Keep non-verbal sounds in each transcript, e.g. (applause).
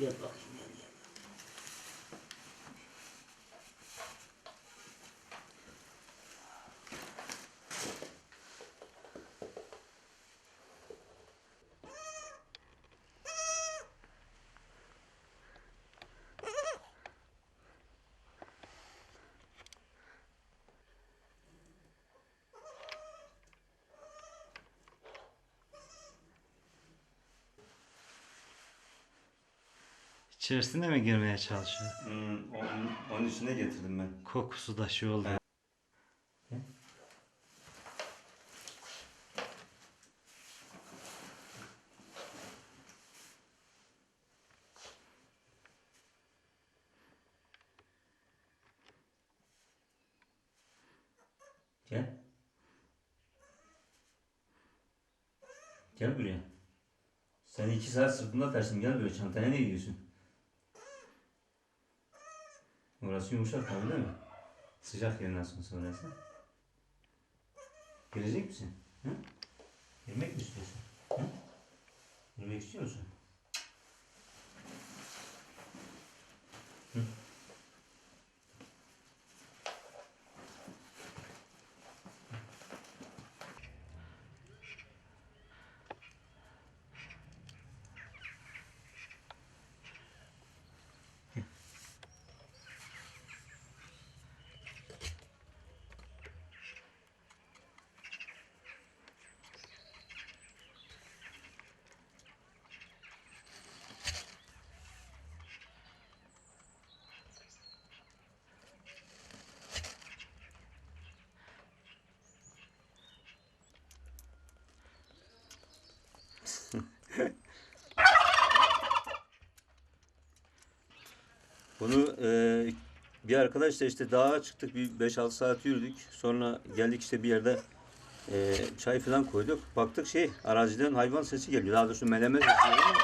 Gel bakayım gel gel. İçerisine mi girmeye çalışıyor? Hmm, onun, onun içine getirdim ben. Kokusu da şey oldu. Gel. Gel buraya. Sen iki saat sırtında taşıdın. Gel buraya. Çantaya ne gidiyorsun? Orası yumuşak tabii değil mi? Sıcak sonra sonrası. Girecek misin? Hı? Girmek mi istiyorsun? Hı? Girmek istiyor musun? Hı? Bunu e, bir arkadaşla işte dağa çıktık bir 5-6 saat yürüdük. Sonra geldik işte bir yerde e, çay falan koyduk. Baktık şey araziden hayvan sesi geliyor. Daha doğrusu meleme sesi geliyor.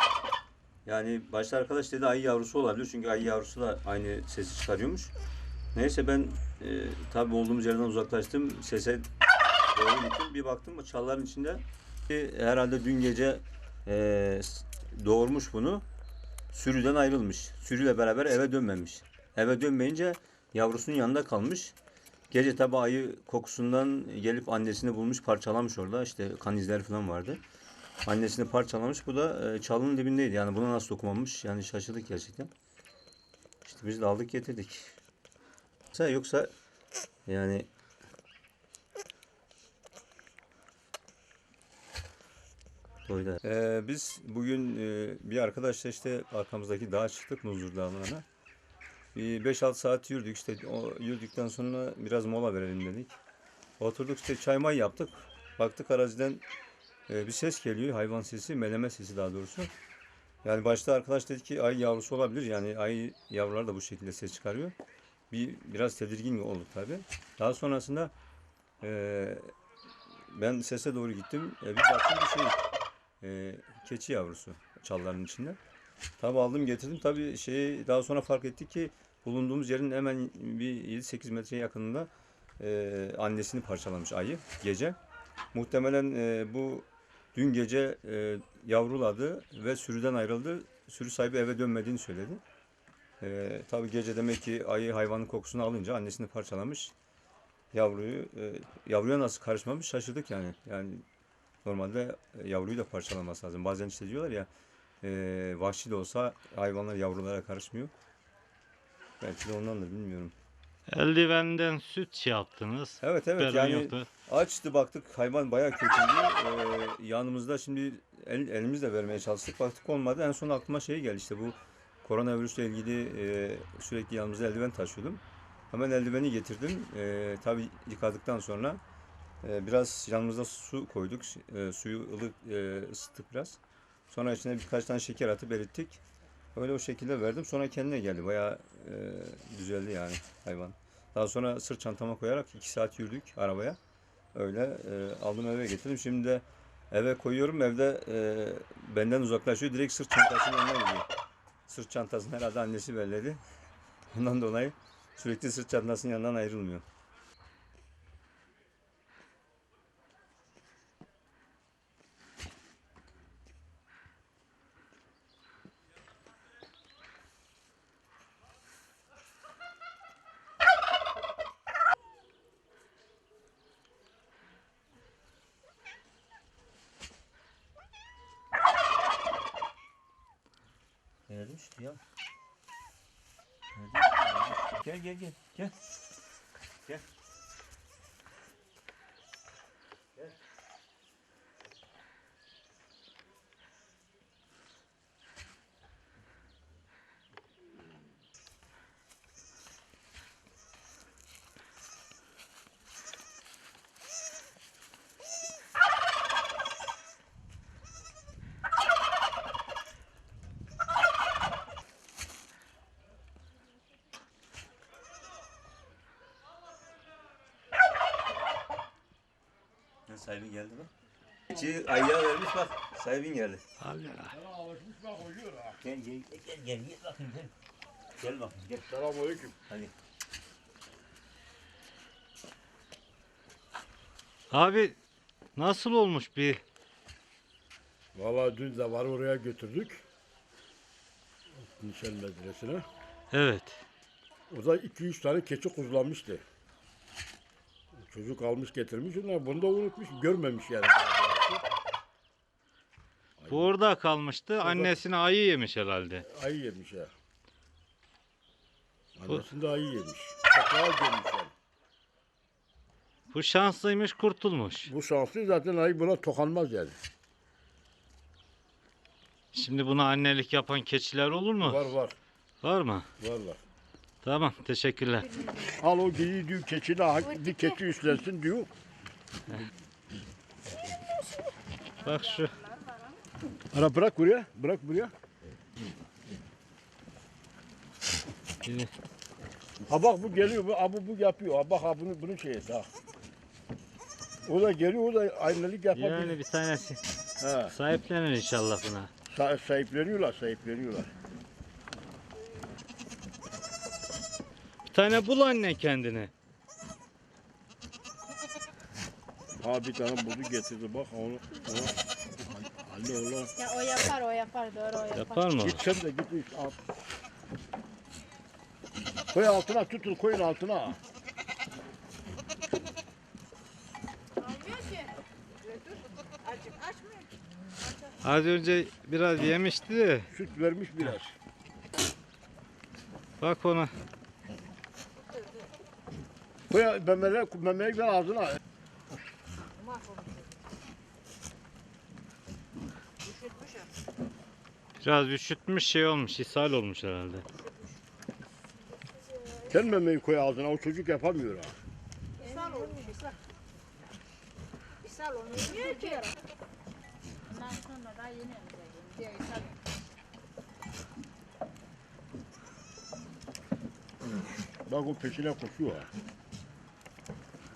Yani başta arkadaş dedi ayı yavrusu olabilir. Çünkü ayı yavrusu da aynı sesi çıkarıyormuş. Neyse ben e, tabii olduğumuz yerden uzaklaştım. Sese doğru gittim. Bir baktım çalların içinde herhalde dün gece e, doğurmuş bunu sürüden ayrılmış. Sürüyle beraber eve dönmemiş. Eve dönmeyince yavrusunun yanında kalmış. Gece tabi ayı kokusundan gelip annesini bulmuş parçalamış orada. İşte kan izleri falan vardı. Annesini parçalamış. Bu da e, çalının dibindeydi. Yani buna nasıl dokunmamış? Yani şaşırdık gerçekten. İşte biz de aldık getirdik. Yoksa, yoksa yani Doydu. Ee, biz bugün e, bir arkadaşla işte arkamızdaki dağa çıktık Muzur Dağı'na. Bir 5-6 saat yürüdük işte o yürüdükten sonra biraz mola verelim dedik. Oturduk işte çay may yaptık. Baktık araziden e, bir ses geliyor hayvan sesi meleme sesi daha doğrusu. Yani başta arkadaş dedi ki ay yavrusu olabilir yani ay yavrular da bu şekilde ses çıkarıyor. Bir biraz tedirgin olduk tabi. Daha sonrasında e, ben sese doğru gittim. E, bir baktım bir şey e, keçi yavrusu çalların içinde. Tabi aldım getirdim. Tabi şeyi daha sonra fark ettik ki bulunduğumuz yerin hemen bir 7-8 metre yakınında e, annesini parçalamış ayı gece. Muhtemelen e, bu dün gece e, yavruladı ve sürüden ayrıldı. Sürü sahibi eve dönmediğini söyledi. E, tabi gece demek ki ayı hayvanın kokusunu alınca annesini parçalamış. Yavruyu e, yavruya nasıl karışmamış şaşırdık yani. Yani Normalde e, yavruyu da parçalaması lazım. Bazen işte diyorlar ya e, vahşi de olsa hayvanlar yavrulara karışmıyor. Belki de ondandır bilmiyorum. Eldivenden süt şey yaptınız. Evet evet Biberon yani yoktu. açtı baktık hayvan bayağı kötüydü. Ee, yanımızda şimdi el, elimizle vermeye çalıştık baktık olmadı. En son aklıma şey geldi işte bu koronavirüsle ilgili e, sürekli yanımızda eldiven taşıyordum. Hemen eldiveni getirdim. E, tabii yıkadıktan sonra biraz yanımızda su koyduk. E, suyu ılık e, ısıttık biraz. Sonra içine birkaç tane şeker atıp erittik. Öyle o şekilde verdim. Sonra kendine geldi. Bayağı e, düzeldi yani hayvan. Daha sonra sırt çantama koyarak iki saat yürüdük arabaya. Öyle e, aldım eve getirdim. Şimdi de eve koyuyorum. Evde e, benden uzaklaşıyor. Direkt sırt çantasının yanına gidiyor. Sırt çantasını herhalde annesi belledi. (laughs) Ondan dolayı sürekli sırt çantasının yanından ayrılmıyor. Düştü ya. Gel gel gel gel. Gel. Ya sahibi geldi bak. İçi ayağı vermiş bak. Sahibin geldi. Abi ya. Gel gel gel gel gel gel bakayım gel. Gel bakayım gel. Selamünaleyküm. Hadi. Abi nasıl olmuş bir Vallahi dün de var oraya götürdük. Nişan medresine. Evet. O da 2-3 tane keçi kuzlamıştı. Çocuk almış getirmiş ama bunu da unutmuş. Görmemiş yani. Bu orada kalmıştı. Annesini ayı yemiş herhalde. Ayı yemiş ya. Annesini de ayı yemiş. Sokağa gömmüş yani. Bu şanslıymış kurtulmuş. Bu şanslı zaten ayı buna tokanmaz yani. Şimdi buna annelik yapan keçiler olur mu? Var var. Var mı? Var var. Tamam teşekkürler. Al o geyiği diyor keçine hak- bir keçi üstlensin diyor. Bak şu. Ara bırak buraya. Bırak buraya. biri- Ha bak bu geliyor, bu abu bu yapıyor. Ha bak ha bunu bunu şey et ha. O da geliyor, o da aynalık yapabilir. Yani bir tanesi Ha, sahiplenir inşallah buna. sa- sahipleniyorlar, sahipleniyorlar. Tane bul anne kendine. Ha bir tane buldu getirdi bak onu. ona. Anne oğlan. Ya o yapar o yapar doğru o yapar. Yapar mı? Git sen de git üst al. Koy altına tutun koyun altına. Az önce biraz yemişti de. Süt vermiş biraz. Bak ona. Koy memeler, memeyi ver ağzına. Biraz üşütmüş şey olmuş. ishal olmuş herhalde. Sen memeyi koy ağzına, o çocuk yapamıyor ha. İshal olmuş ishal. İshal olmuş. Yemiyor ki. Ondan sonra daha yeni emecek. Diye ishal. Bak o peşine koşuyor ha.